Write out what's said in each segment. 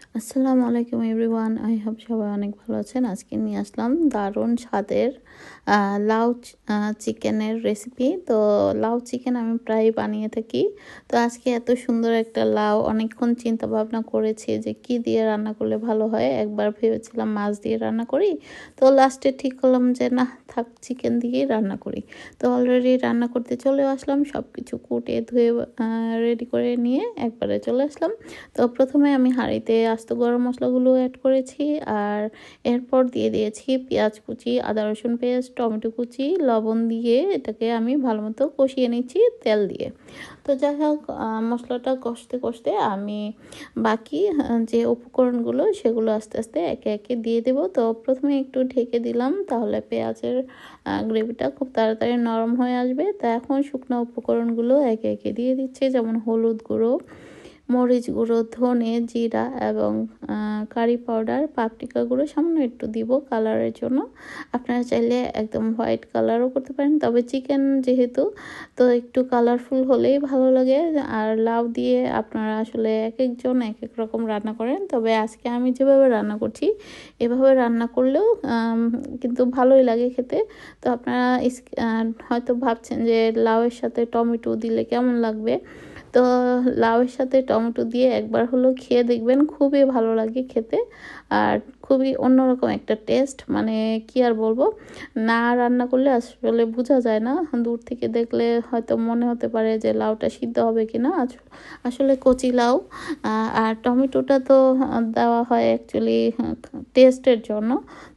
আসসালামু আলাইকুম everyone, I hope সবাই অনেক ভালো আছেন। আজকে নিয়ে আসলাম দারুণ স্বাদের লাউ চিকেনের রেসিপি তো লাউ চিকেন আমি প্রায় বানিয়ে থাকি। তো আজকে এত সুন্দর একটা লাউ, অনেকক্ষণ চিন্তা ভাবনা করেছি যে কি দিয়ে রান্না করলে ভালো হয়। একবার ভেবেছিলাম মাছ দিয়ে রান্না করি। তো লাস্টে ঠিক করলাম যে, না, থাক, চিকেন দিয়েই রান্না করি। তো অলরেডি রান্না করতে চলে আসলাম সব কিছু কুটে ধুয়ে রেডি করে নিয়ে একবারে চলে আসলাম। তো প্রথমে আমি হাঁড়িতে আস্ত গরম মশলাগুলো অ্যাড করেছি আর এরপর দিয়ে দিয়েছি পেঁয়াজ কুচি, আদা রসুন পেস্ট, টমেটো কুচি, লবণ দিয়ে এটাকে আমি ভালো মতো কষিয়ে নিচ্ছি তেল দিয়ে। তো যাই হোক মশলাটা কষতে কষতে আমি বাকি যে উপকরণগুলো সেগুলো আস্তে আস্তে একে একে দিয়ে দেব। তো প্রথমে একটু ঢেকে দিলাম তাহলে পেঁয়াজের গ্রেভিটা খুব তাড়াতাড়ি নরম হয়ে আসবে। তা এখন শুকনো উপকরণগুলো একে একে দিয়ে দিচ্ছে, যেমন হলুদ গুঁড়ো মরিচ গুঁড়ো, ধনে জিরা এবং কারি পাউডার, পাপরিকা গুঁড়ো সামান্য একটু দিব কালারের জন্য। আপনারা চাইলে একদম হোয়াইট কালারও করতে পারেন, তবে চিকেন যেহেতু, তো একটু কালারফুল হলেই ভালো লাগে। আর লাউ দিয়ে আপনারা আসলে এক একজন এক এক রকম রান্না করেন, তবে আজকে আমি যেভাবে রান্না করছি, এভাবে রান্না করলেও কিন্তু ভালোই লাগে খেতে। তো আপনারা হয়তো ভাবছেন যে লাউয়ের সাথে টমেটো দিলে কেমন লাগবে? তো লাউয়ের সাথে টমেটো দিয়ে একবার হলো খেয়ে দেখবেন খুবই ভালো লাগে খেতে। আর খুবই অন্যরকম একটা টেস্ট মানে কি আর বলব? না রান্না করলে আসলে বোঝা যায় না। দূর থেকে দেখলে হয়তো মনে হতে পারে যে লাউটা সিদ্ধ হবে কি না আসলে কচি লাউ আর টমেটোটা তো দেওয়া হয় অ্যাকচুয়ালি টেস্টের জন্য।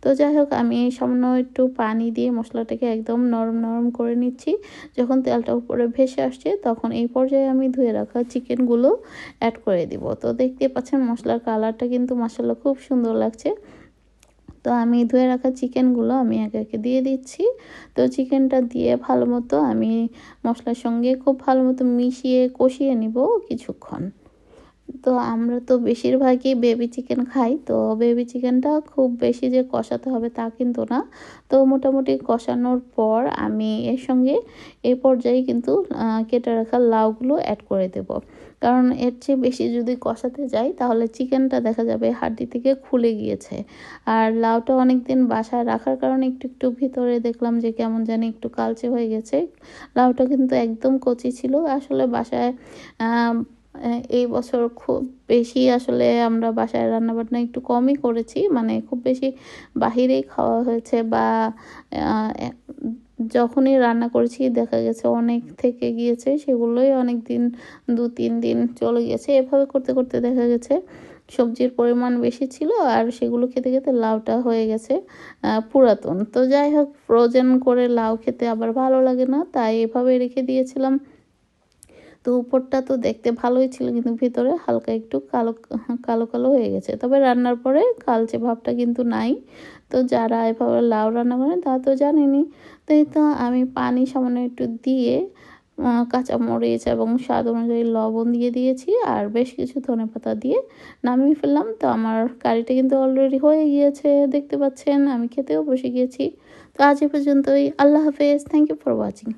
তো যাই হোক, আমি সামান্য একটু পানি দিয়ে মশলাটাকে একদম নরম নরম করে নিচ্ছি। যখন তেলটা উপরে ভেসে আসছে, তখন এই পর্যায়ে আমি ধুয়ে রাখা চিকেনগুলো অ্যাড করে দিব। তো দেখতে পাচ্ছেন মশলার কালারটা কিন্তু মশলা খুব সুন্দর লাগছে। তো আমি ধুয়ে রাখা চিকেনগুলো আমি একে একে দিয়ে দিচ্ছি। তো চিকেনটা দিয়ে ভালো মতো আমি মশলার সঙ্গে খুব ভালো মতো মিশিয়ে কষিয়ে নিব কিছুক্ষণ। তো আমরা তো বেশিরভাগই বেবি চিকেন খাই, তো বেবি চিকেনটা খুব বেশি যে কষাতে হবে তা কিন্তু না। তো মোটামুটি কষানোর পর আমি এর সঙ্গে এই পর্যায়ে কিন্তু কেটে রাখা লাউগুলো অ্যাড করে দেব। কারণ এর চেয়ে বেশি যদি কষাতে যাই, তাহলে চিকেনটা দেখা যাবে হাড্ডি থেকে খুলে গিয়েছে। আর লাউটা অনেক দিন বাসায় রাখার কারণে একটু একটু ভিতরে দেখলাম যে কেমন জানি একটু কালচে হয়ে গেছে। লাউটা কিন্তু একদম কচি ছিল। আসলে বাসায় এই বছর খুব বেশি আসলে আমরা বাসায় রান্নাবান্না একটু কমই করেছি। মানে খুব বেশি বাহিরেই খাওয়া হয়েছে বা যখনই রান্না করেছি দেখা গেছে অনেক থেকে গিয়েছে সেগুলোই অনেক দিন দু তিন দিন চলে গেছে এভাবে করতে করতে দেখা গেছে সবজির পরিমাণ বেশি ছিল আর সেগুলো খেতে খেতে লাউটা হয়ে গেছে পুরাতন। তো যাই হোক ফ্রোজেন করে লাউ খেতে আবার ভালো লাগে না তাই এভাবে রেখে দিয়েছিলাম। তো উপরটা তো দেখতে ভালোই ছিল, কিন্তু ভিতরে হালকা একটু কালো কালো কালো হয়ে গেছে। তবে রান্নার পরে কালচে ভাবটা কিন্তু নাই। তো যারা এভাবে লাউ রান্না করেন তা তো জানেনি। তাই তো আমি পানি সামান্য একটু দিয়ে কাঁচামরিচ এবং স্বাদ অনুযায়ী লবণ দিয়ে দিয়েছি আর বেশ কিছু ধনে পাতা দিয়ে নামিয়ে ফেললাম। তো আমার কারিটা কিন্তু অলরেডি হয়ে গিয়েছে, দেখতে পাচ্ছেন, আমি খেতেও বসে গিয়েছি। তো আজ এ পর্যন্তই। আল্লাহ হাফেজ। Thank you for watching